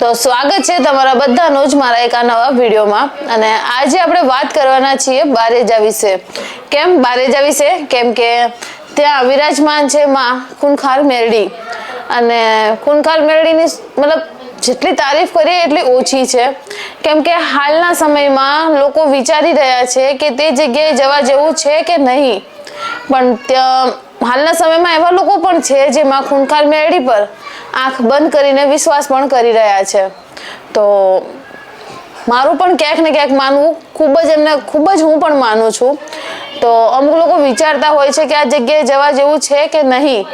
તો સ્વાગત છે તમારા બધાનું જ મારા એક આ નવા વિડીયોમાં. અને આજે આપણે વાત કરવાના છીએ બારેજા વિશે. કેમ બારેજા વિશે? કેમ કે ત્યાં વિરાજમાન છે માં ખૂનખાર મેરડી. અને ખૂનખાર મેરડીની મતલબ જેટલી તારીફ કરીએ એટલી ઓછી છે. કેમ કે હાલના સમયમાં લોકો વિચારી રહ્યા છે કે તે જગ્યાએ જવા જેવું છે કે નહીં. પણ ત્યાં હાલના સમયમાં એવા લોકો પણ છે જેમાં ખૂંખાર મેળી પર આંખ બંધ કરીને વિશ્વાસ પણ કરી રહ્યા છે. તો મારું પણ ક્યાંક ને ક્યાંક માનવું ખૂબ જ એમને ખૂબ જ હું પણ માનું છું. તો અમુક લોકો વિચારતા હોય છે કે આ જગ્યાએ જવા જેવું છે કે નહીં.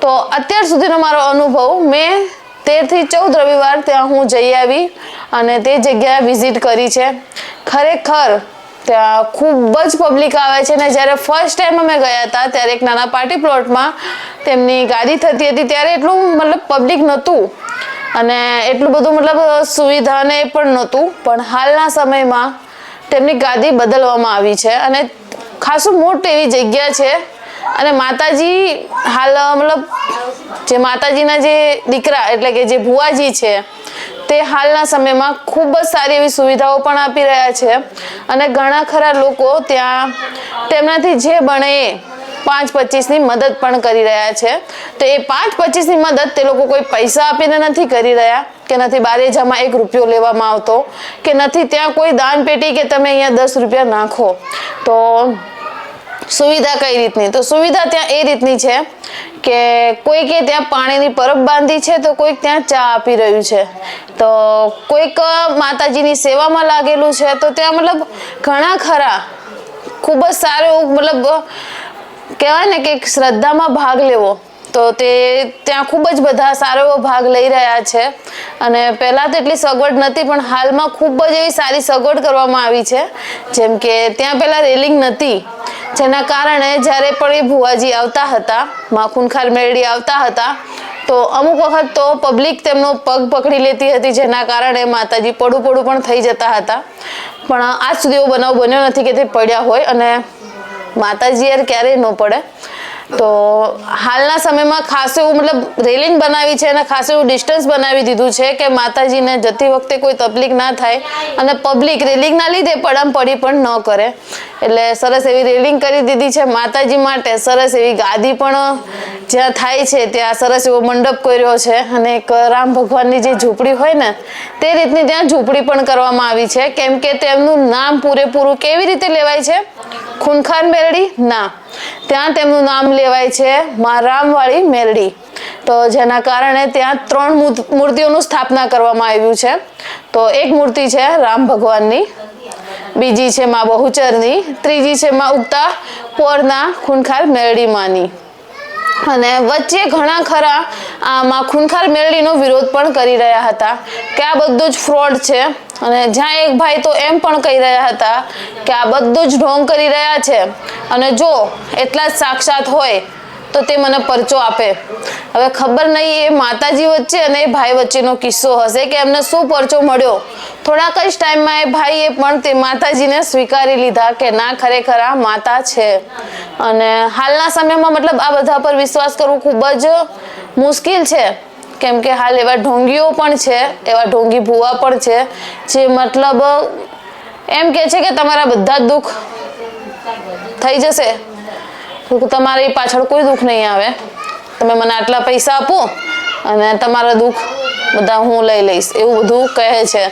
તો અત્યાર સુધીનો મારો અનુભવ, મેં તેરથી ચૌદ રવિવાર ત્યાં હું જઈ આવી અને તે જગ્યાએ વિઝિટ કરી છે. ખરેખર ત્યાં ખૂબ જ પબ્લિક આવે છે ને જ્યારે ફર્સ્ટ ટાઈમ અમે ગયા હતા, ત્યારે એક નાના પાર્ટી પ્લોટમાં તેમની ગાડી થતી હતી, ત્યારે એટલું મતલબ પબ્લિક નહોતું. અને એટલું બધું મતલબ સુવિધા ને એ પણ નહોતું. પણ હાલના સમયમાં તેમની ગાદી બદલવામાં આવી છે અને ખાસું મોટી એવી જગ્યા છે. અને માતાજી હાલ મતલબ જે માતાજીના જે દીકરા એટલે કે જે ભુવાજી છે તે હાલના સમયમાં ખૂબ જ સારી એવી સુવિધાઓ પણ આપી રહ્યા છે. અને ઘણા ખરા લોકો ત્યાં તેમનાથી જે બને એ પાંચ પચીસની મદદ પણ કરી રહ્યા છે. તો એ પાંચ પચીસની મદદ તે લોકો કોઈ પૈસા આપીને નથી કરી રહ્યા, કે નથી બારેજામાં એક રૂપિયો લેવામાં આવતો, કે નથી ત્યાં કોઈ દાન પેટી કે તમે અહીંયા દસ રૂપિયા નાખો. તો સુવિધા કઈ રીતની? તો સુવિધા ત્યાં એ રીતની છે કે કોઈકે ત્યાં પાણીની પરબ બાંધી છે તો કોઈક ત્યાં ચા આપી રહ્યું છે. તો કોઈક માતાજીની સેવામાં લાગેલું છે તો ત્યાં મતલબ ઘણા ખરા, ખૂબ જ સારું મતલબ કહેવાય ને કે શ્રદ્ધામાં ભાગ લેવો. તો તે ત્યાં ખૂબ જ બધા સારો એવો ભાગ લઈ રહ્યા છે. અને પહેલાં તો એટલી સગવડ નથી પણ હાલમાં ખૂબ જ એવી સારી સગવડ કરવામાં આવી છે. જેમ કે ત્યાં પહેલાં રેલિંગ નથી જેના કારણે જ્યારે પણ એ ભુવાજી આવતા હતા માખુનખાર મેરડી આવતા હતા, તો અમુક વખત તો પબ્લિક તેમનો પગ પકડી લેતી હતી, જેના કારણે માતાજી પડું પડું પણ થઈ જતા હતા. પણ આજ સુધી એવો બનાવ બન્યો નથી કે તે પડ્યા હોય અને માતાજી યાર ક્યારેય ન પડે. તો હાલના સમયમાં ખાસ એવું મતલબ રેલિંગ બનાવી છે અને ખાસ એવું ડિસ્ટન્સ બનાવી દીધું છે કે માતાજીને જતી વખતે કોઈ તકલીફ ના થાય અને પબ્લિક રેલિંગના લીધે પડમ પડી પણ ન કરે. એટલે સરસ એવી રેલિંગ કરી દીધી છે માતાજી માટે. સરસ એવી ગાદી પણ જ્યાં થાય છે ત્યાં સરસ એવો મંડપ કર્યો છે અને એક રામ ભગવાનની જે ઝૂંપડી હોય ને, તે રીતની ત્યાં ઝૂંપડી પણ કરવામાં આવી છે. કેમ કે તેમનું નામ પૂરેપૂરું કેવી રીતે લેવાય છે? ખૂનખાન બેરડી? ના. ત્યાં તેમનું નામ લેવાય છે મા રામવાળી મેરડી. તો જેના કારણે ત્યાં ત્રણ મૂર્તિઓનું સ્થાપના કરવામાં આવ્યું છે. તો એક મૂર્તિ છે રામ ભગવાનની, બીજી છે મા બહુચરની, ત્રીજી છે મા ઉગતા પોરના ખૂનખાર મેરડી અને વચ્ચે ઘણા ખરા આમાં ખૂનખાર મેળડીનો વિરોધ પણ કરી રહ્યા હતા. કે આ બધું જ ફ્રોડ છે. અને જ્યાં એક ભાઈ તો એમ પણ કહી રહ્યા હતા કે આ બધું જ ઢોંગ કરી રહ્યા છે. અને જો એટલા જ સાક્ષાત હોય તો તે મને પરચો આપે. હવે ખબર નહીં એ માતાજી વચ્ચે અને એ ભાઈ વચ્ચેનો કિસ્સો હશે કે એમને શું પરચો મળ્યો? થોડાક જ ટાઈમમાં એ ભાઈએ પણ તે માતાજીને સ્વીકારી લીધા કે ના, ખરેખર આ માતા છે. અને હાલના સમયમાં મતલબ આ બધા પર વિશ્વાસ કરવો ખૂબ જ મુશ્કેલ છે. કેમ કે હાલ એવા ઢોંગીઓ પણ છે, એવા ઢોંગી ભૂવા પણ છે, જે મતલબ, એમ કે છે કે તમારા બધા જ દુઃખ થઈ જશે. તમારી પાછળ કોઈ દુઃખ નહીં આવે. તમે મને આટલા પૈસા આપો અને તમારા દુઃખ બધા હું લઈ લઈશ. એવું બધું કહે છે.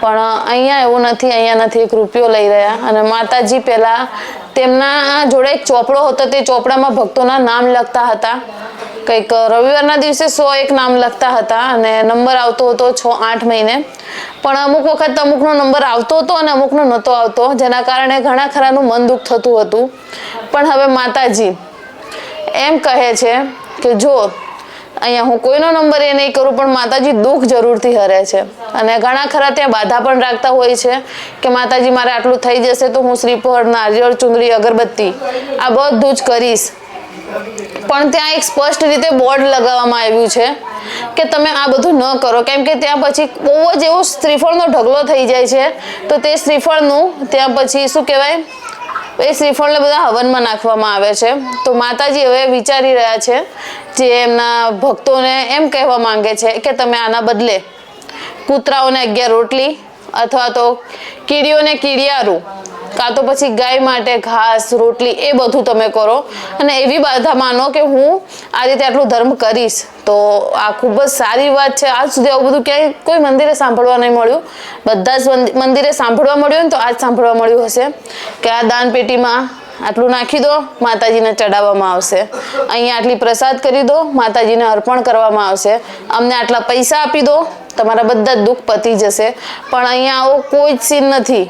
પણ અહીંયા એવું નથી, અહીંયા નથી. એક રૂપિયો લઈ રહ્યા. અને માતાજી પહેલાં તેમના જોડે એક ચોપડો હતો. તે ચોપડામાં ભક્તોના નામ લખતા હતા. કંઈક રવિવારના દિવસે સો એક નામ લખતા હતા અને નંબર આવતો હતો છ આઠ મહિને. પણ અમુક વખત અમુકનો નંબર આવતો હતો અને અમુકનો નહોતો આવતો, જેના કારણે ઘણા ખરાનું મન દુઃખ થતું હતું. પણ હવે માતાજી એમ કહે છે કે જો, અહીંયા હું કોઈનો નંબર એ નહીં કરું, પણ માતાજી દુઃખ જરૂરથી હરે છે. અને ઘણા ખરા ત્યાં બાધા પણ રાખતા હોય છે કે માતાજી મારે આટલું થઈ જશે તો હું શ્રીફળ નારિયેળ ચુંદડી અગરબત્તી આ બધું જ કરીશ. પણ ત્યાં એક સ્પષ્ટ રીતે બોર્ડ લગાવવામાં આવ્યું છે કે તમે આ બધું ન કરો. કેમ કે ત્યાં પછી બહુ જ એવો શ્રીફળનો ઢગલો થઈ જાય છે. તો તે શ્રીફળનું ત્યાં પછી શું કહેવાય? એ શ્રીફળને બધા હવનમાં નાખવામાં આવે છે. તો માતાજી હવે વિચારી રહ્યા છે જે એમના ભક્તોને એમ કહેવા માંગે છે કે તમે આના બદલે કૂતરાઓને અગિયાર રોટલી અથવા તો કીડીઓને કીડિયારું કાં તો પછી ગાય માટે ઘાસ, રોટલી એ બધું તમે કરો. અને એવી બાધા માનો કે હું આ રીતે આટલું ધર્મ કરીશ, તો આ ખૂબ જ સારી વાત છે. આજ સુધી આવું બધું ક્યાંય કોઈ મંદિરે સાંભળવા નહીં મળ્યું. બધા જ મંદિ- મંદિરે સાંભળવા મળ્યું ને તો આજ સાંભળવા મળ્યું હશે. કે આ દાન પેટીમાં આટલું નાખી દો, માતાજીને ચડાવવામાં આવશે. અહીંયા આટલી પ્રસાદ કરી દો, માતાજીને અર્પણ કરવામાં આવશે. અમને આટલા પૈસા આપી દો, તમારા બધા દુઃખ પતી જશે. પણ અહીંયા આવો કોઈ જ સીન નથી,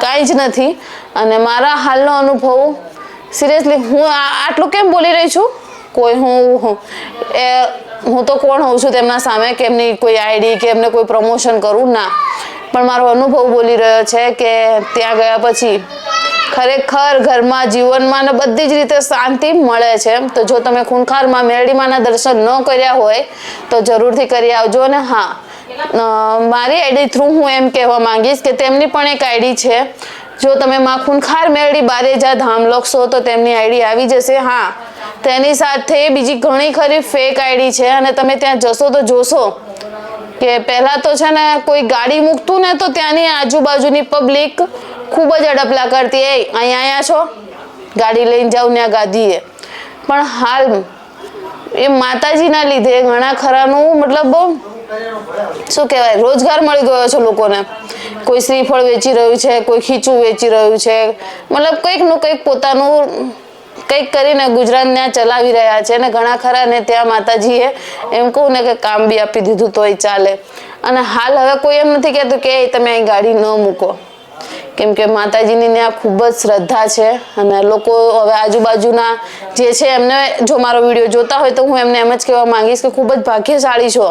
કાંઈ જ નથી. અને મારા હાલનો અનુભવ, સિરિયસલી હું આટલું કેમ બોલી રહી છું? કોઈ હું- એ, હું તો કોણ હોઉં છું તેમના સામે કે એમની કોઈ આઈડી કે એમને કોઈ પ્રમોશન કરું? ના. પણ મારો અનુભવ બોલી રહ્યો છે કે ત્યાં ગયા પછી ખરેખર ઘરમાં જીવનમાં ને બધી જ રીતે શાંતિ મળે છે. તો જો તમે ખૂંખારમાં મેરડીમાંના દર્શન ન કર્યા હોય, તો જરૂરથી કરી આવજો અને હા. મારી આઈડી થ્રુ હું એમ કહેવા માંગીશ કે તેમની પણ એક આઈડી છે. જો તમે માં મેળડી મેરડી બારેજા ધામ લખશો તો તેમની આઈડી આવી જશે. હા. તેની સાથે બીજી ઘણી ખરી ફેક આઈડી છે અને તમે ત્યાં જશો તો જોશો કે પહેલાં તો છે ને કોઈ ગાડી મૂકતું ને તો ત્યાંની આજુબાજુની પબ્લિક ખૂબ જ અડપલા કરતી એ અહીંયા અહીંયા છો? ગાડી લઈને જાઉં ત્યાં ગાદીએ. પણ હાલ એ માતાજીના લીધે ઘણા ખરાનું મતલબ શું કહેવાય, રોજગાર મળી ગયો છે લોકોને. કોઈ શ્રીફળ વેચી રહ્યું છે, કોઈ ખીચું વેચી રહ્યું છે. મતલબ કંઈકનું કંઈક પોતાનું કંઈક કરીને ગુજરાત ત્યાં ચલાવી રહ્યા છે અને ઘણા ખરા ને ત્યાં માતાજીએ એમ કહું ને કે કામ બી આપી દીધું તોય ચાલે. અને હાલ હવે કોઈ એમ નથી કહેતું કે તમે અહીં ગાડી ન મૂકો. કેમ કે માતાજીની ત્યાં ખૂબ જ શ્રદ્ધા છે અને લોકો હવે આજુબાજુના જે છે એમને જો મારો વીડિયો જોતા હોય તો હું એમને એમ જ કહેવા માંગીશ કે ખૂબ જ ભાગ્યશાળી છો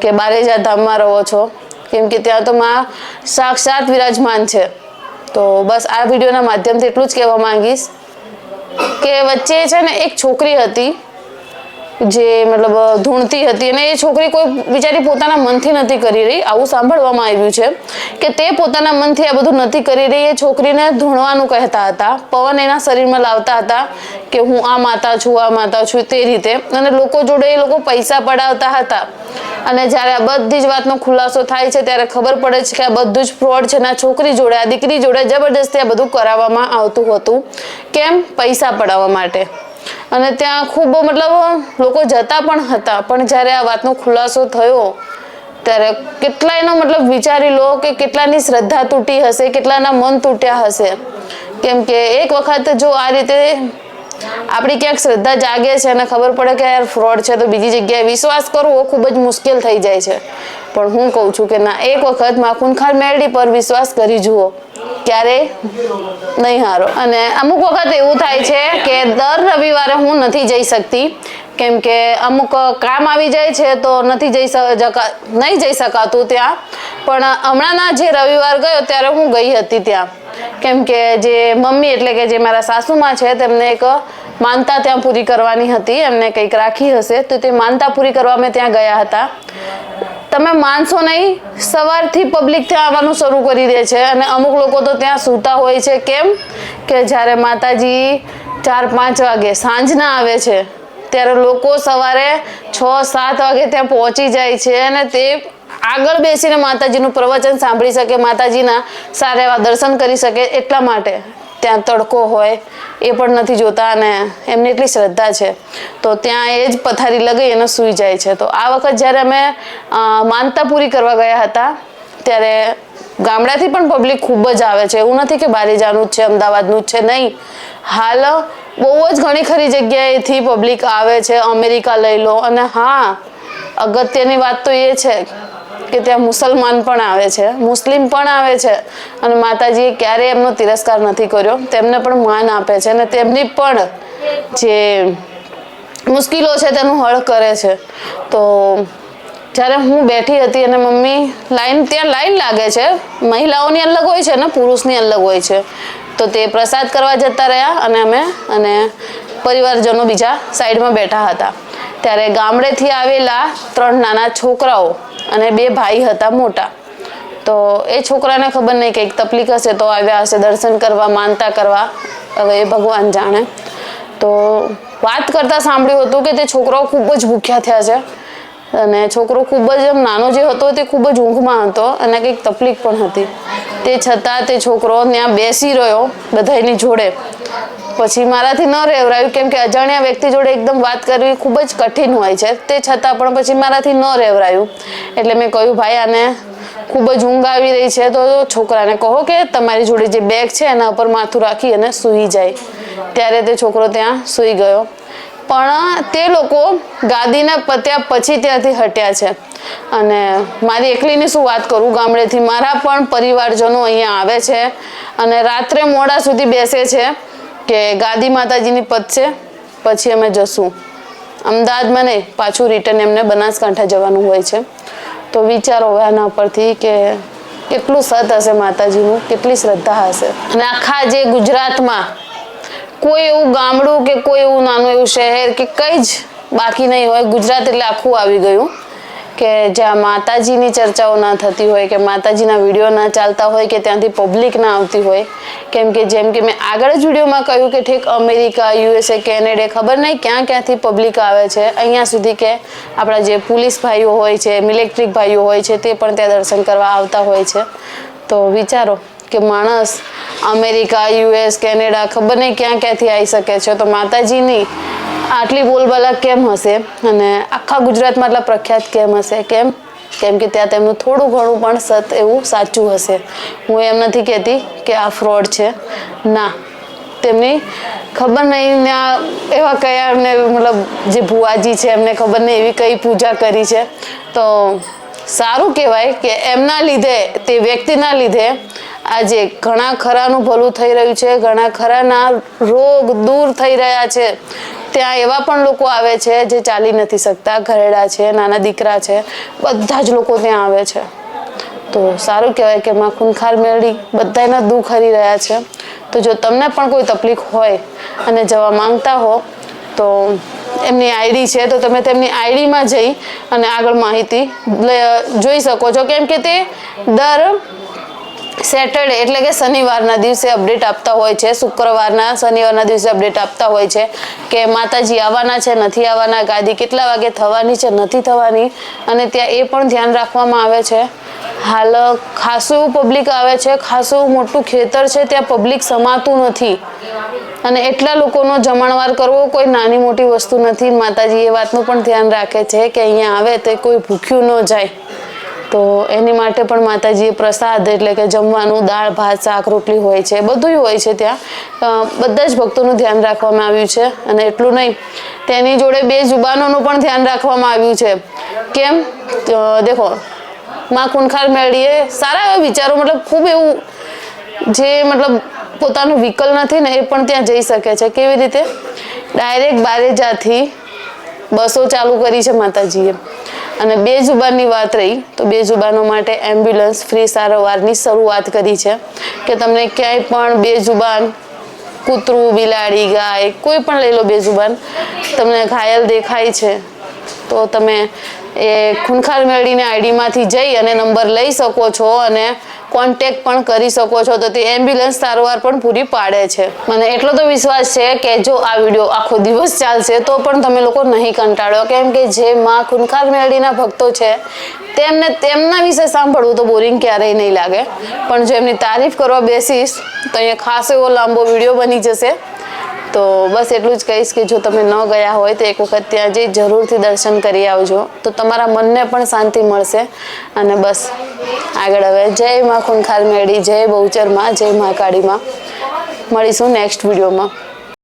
કે બારેજા ધામમાં રહો છો. કેમ કે ત્યાં તો માં સાક્ષાત વિરાજમાન છે. તો બસ આ વિડીયોના માધ્યમથી એટલું જ કહેવા માંગીશ કે વચ્ચે છે ને એક છોકરી હતી જે મતલબ ધૂણતી હતી અને એ છોકરી કોઈ બિચારી પોતાના મનથી નથી કરી રહી. આવું સાંભળવામાં આવ્યું છે કે તે પોતાના મનથી આ બધું નથી કરી રહી. એ છોકરીને ધૂણવાનું કહેતા હતા. પવન એના શરીરમાં લાવતા હતા કે હું આ માતા છું, આ માતા છું, તે રીતે. અને લોકો જોડે એ લોકો પૈસા પડાવતા હતા. અને જ્યારે આ બધી જ વાતનો ખુલાસો થાય છે, ત્યારે ખબર પડે છે કે આ બધું જ ફ્રોડ છે ના છોકરી જોડે, આ દીકરી જોડે જબરદસ્તી આ બધું કરાવવામાં આવતું હતું. કેમ? પૈસા પડાવવા માટે. અને ત્યાં ખૂબ મતલબ લોકો જતા પણ હતા. પણ જ્યારે આ વાતનો ખુલાસો થયો, ત્યારે કેટલાયનો મતલબ વિચારી લો કે કેટલાની શ્રદ્ધા તૂટી હશે, કેટલાના મન તૂટ્યા હશે. કેમ કે એક વખત જો આ રીતે આપણી ક્યાંક શ્રદ્ધા જાગે છે અને ખબર પડે કે યાર ફ્રોડ છે તો બીજી જગ્યાએ વિશ્વાસ કરવો ખૂબ જ મુશ્કેલ થઈ જાય છે. પણ હું કહું છું કે ના, એક વખત માખુનખાર મેરડી પર વિશ્વાસ કરી જુઓ. ક્યારે નહીં હારો. અને અમુક વખત એવું થાય છે કે દર રવિવારે હું નથી જઈ શકતી. કેમ કે અમુક કામ આવી જાય છે તો નથી જઈ નહીં જઈ શકાતું ત્યાં. પણ હમણાંના જે રવિવાર ગયો ત્યારે હું ગઈ હતી ત્યાં. કેમ કે જે મમ્મી એટલે કે જે મારા સાસુમાં છે તેમને એક માનતા ત્યાં પૂરી કરવાની હતી. એમને કંઈક રાખી હશે તો તે માનતા પૂરી કરવા અમે ત્યાં ગયા હતા. તમે માનશો નહીં, સવારથી પબ્લિક ત્યાં આવવાનું શરૂ કરી દે છે. અને અમુક લોકો તો ત્યાં સૂતા હોય છે. કેમ? કે જ્યારે માતાજી ચાર, પાંચ વાગે સાંજના આવે છે, ત્યારે લોકો સવારે છ, સાત વાગે ત્યાં પહોંચી જાય છે અને તે આગળ બેસીને માતાજીનું પ્રવચન સાંભળી શકે, માતાજીના સારા એવા દર્શન કરી શકે એટલા માટે. ત્યાં તડકો હોય, એ પણ નથી જોતા અને એમની એટલી શ્રદ્ધા છે. તો ત્યાં એ જ પથારી લગાવી અને સૂઈ જાય છે. તો આ વખત જ્યારે અમે માનતા પૂરી કરવા ગયા હતા, ત્યારે ગામડાથી પણ પબ્લિક ખૂબ જ આવે છે. એવું નથી કે બારેજાનું જ છે, અમદાવાદનું જ છે, નહીં. હાલ બહુ જ ઘણી ખરી જગ્યાએથી પબ્લિક આવે છે. અમેરિકા લઈ લો અને હા, અગત્યની વાત તો એ છે કે ત્યાં મુસલમાન પણ આવે છે, મુસ્લિમ પણ આવે છે અને માતાજીએ ક્યારેય એમનો તિરસ્કાર નથી કર્યો. તેમને પણ માન આપે છે અને તેમની પણ જે મુશ્કેલો છે તેનું હળ કરે છે. તો જ્યારે હું બેઠી હતી અને મમ્મી લાઈન, ત્યાં લાઈન લાગે છે, મહિલાઓની અલગ હોય છે ને પુરુષની અલગ હોય છે. તો તે પ્રસાદ કરવા જતા રહ્યા અને અમે અને પરિવારજનો બીજા સાઈડમાં બેઠા હતા. ત્યારે ગામડેથી આવેલા ત્રણ નાના છોકરાઓ અને બે ભાઈ હતા મોટા. તો એ છોકરાને ખબર નહીં, કંઈક તકલીફ હશે તો આવ્યા હશે, દર્શન કરવા, માનતા કરવા. હવે એ ભગવાન જાણે. તો વાત કરતાં સાંભળ્યું હતું કે તે છોકરાઓ ખૂબ જ ભૂખ્યા થયા છે. અને છોકરો ખૂબ જ એમ નાનો જે હતો, તે ખૂબ જ ઊંઘમાં હતો અને કંઈક તકલીફ પણ હતી. તે છતાં તે છોકરો ત્યાં બેસી રહ્યો બધાની જોડે. પછી મારાથી ન રહેવરાયું, કેમ કે અજાણ્યા વ્યક્તિ જોડે એકદમ વાત કરવી ખૂબ જ કઠિન હોય છે. તે છતાં પણ પછી મારાથી ન રહેવરાયું. એટલે મેં કહ્યું, ભાઈ, આને ખૂબ જ ઊંઘ આવી રહી છે, તો છોકરાને કહો કે તમારી જોડે જે બેગ છે, એના ઉપર માથું રાખી અને સૂઈ જાય. ત્યારે તે છોકરો ત્યાં સૂઈ ગયો. પણ તે લોકો ગાદીના પત્યા પછી ત્યાંથી હટ્યા છે. અને મારી એકલીની શું વાત કરું? ગામડેથી મારા પણ પરિવારજનો અહીંયા આવે છે અને રાત્રે મોડા સુધી બેસે છે. કે ગાદી માતાજીની પતશે પછી અમે જશું. અમદાવાદમાં નહીં, પાછું રિટર્ન એમને બનાસકાંઠા જવાનું હોય છે. તો વિચારો હવે આના પરથી કે કેટલું સત હશે માતાજીનું, કેટલી શ્રદ્ધા હશે. અને આખા જે ગુજરાતમાં કોઈ એવું ગામડું કે કોઈ એવું નાનું એવું શહેર કે કંઈ જ બાકી નહીં હોય, ગુજરાત એટલે આખું આવી ગયું. કે જ્યાં માતાજીની ચર્ચાઓ ના થતી હોય, કે માતાજીના વીડિયો ના ચાલતા હોય, કે ત્યાંથી પબ્લિક ના આવતી હોય. કેમ કે જેમ કે મેં આગળ જ વિડીયોમાં કહ્યું કે ઠીક અમેરિકા, યુએસએ, કેનેડા, ખબર નહીં ક્યાં ક્યાંથી પબ્લિક આવે છે. અહીંયા સુધી કે આપણા જે પોલીસ ભાઈઓ હોય છે મિલિટરી ભાઈઓ હોય છે, તે પણ ત્યાં દર્શન કરવા આવતા હોય છે. તો વિચારો કે માણસ અમેરિકા, યુએસ, કેનેડા, ખબર નહીં ક્યાં ક્યાંથી આવી શકે છે. તો માતાજીની આટલી બોલબાલા કેમ હશે? અને આખા ગુજરાતમાં આટલા પ્રખ્યાત કેમ હશે? કેમ? કેમ કે ત્યાં તેમનું થોડું ઘણું પણ સત એવું સાચું હશે. હું એમ નથી કહેતી કે આ ફ્રોડ છે. ના, તેમની ખબર નહીં ત્યાં એવા કયા એમને મતલબ જે ભુવાજી છે, એમને ખબર નહીં એવી કઈ પૂજા કરી છે. તો સારું કહેવાય કે એમના લીધે, તે વ્યક્તિના લીધે આજે ઘણા ખરાનું ભલું થઈ રહ્યું છે, ઘણા ખરાના રોગ દૂર થઈ રહ્યા છે. ત્યાં એવા પણ લોકો આવે છે જે ચાલી નથી શકતા, ઘરેડા છે, નાના દીકરા છે, બધા જ લોકો ત્યાં આવે છે. તો સારું કહેવાય કે માં ખૂનખાર મેળવી બધાના દુઃખ હરી રહ્યા છે. તો જો તમને પણ કોઈ તકલીફ હોય અને જવા માંગતા હો, તો એમની આઈડી છે, તો તમે તેમની આઈડીમાં જઈ અને આગળ માહિતી જોઈ શકો છો. કેમ કે તે દર સેટરડે એટલે કે શનિવારના દિવસે અપડેટ આપતા હોય છે. શુક્રવારના શનિવારના દિવસે અપડેટ આપતા હોય છે કે માતાજી આવવાના છે, નથી આવવાના, ગાદી કેટલા વાગે થવાની છે, નથી થવાની. અને ત્યાં એ પણ ધ્યાન રાખવામાં આવે છે. હાલ ખાસું પબ્લિક આવે છે, ખાસું મોટું ખેતર છે, ત્યાં પબ્લિક સમાતું નથી. અને એટલા લોકોનો જમણવાર કરવો કોઈ નાની મોટી વસ્તુ નથી. માતાજી એ વાતનું પણ ધ્યાન રાખે છે કે અહીંયા આવે તો કોઈ ભૂખ્યું ન જાય. તો એની માટે પણ માતાજીએ પ્રસાદ એટલે કે જમવાનું, દાળ, ભાત, શાક, રોટલી હોય છે. બધું હોય છે ત્યાં. બધા જ ભક્તોનું ધ્યાન રાખવામાં આવ્યું છે. અને એટલું નહીં, તેની જોડે બે જુબાનોનું પણ ધ્યાન રાખવામાં આવ્યું છે. કેમ? દેખો, માં કુંખાર મેળીએ સારા એવા વિચારો, મતલબ ખૂબ એવું જે મતલબ પોતાનું વ્હીકલ નથી ને એ પણ ત્યાં જઈ શકે છે. કેવી રીતે? ડાયરેક્ટ બારેજાથી બસો ચાલુ કરી છે માતાજીએ. અને બે જુબાનની વાત રહી, તો બે જુબાનો માટે એમ્બ્યુલન્સ ફ્રી સારવારની શરૂઆત કરી છે કે તમને ક્યાંય પણ બે જુબાન, કૂતરું, બિલાડી, ગાય, કોઈ પણ લઈ લો બે જુબાન, તમને ઘાયલ દેખાય છે, તો તમે એ ખૂનખાર મેળવીને આઈડીમાંથી જઈ અને નંબર લઈ શકો છો અને કોન્ટેક પણ કરી શકો છો. તો તે એમ્બ્યુલન્સ સારવાર પણ પૂરી પાડે છે. મને એટલો તો વિશ્વાસ છે કે જો આ વીડિયો આખો દિવસ ચાલશે, તો પણ તમે લોકો નહીં કંટાળો. કેમ કે જે માં ખૂનખાર મેળીના ભક્તો છે, તેમને, તેમના વિશે સાંભળવું તો બોરિંગ ક્યારેય નહીં લાગે. પણ જો એમની તારીફ કરવા બેસીશ, તો અહીંયા ખાસ એવો લાંબો વીડિયો બની જશે. તો બસ એટલું જ કહીશ કે જો તમે ન ગયા હોય તો એક વખત ત્યાં જઈ જરૂરથી દર્શન કરી આવજો. તો તમારા મનને પણ શાંતિ મળશે. અને બસ, આગળ હવે જય માં ખૂનખાર મેળી, જય બહુચરમાં, જય મહાકાળીમાં મળીશું નેક્સ્ટ વિડીયોમાં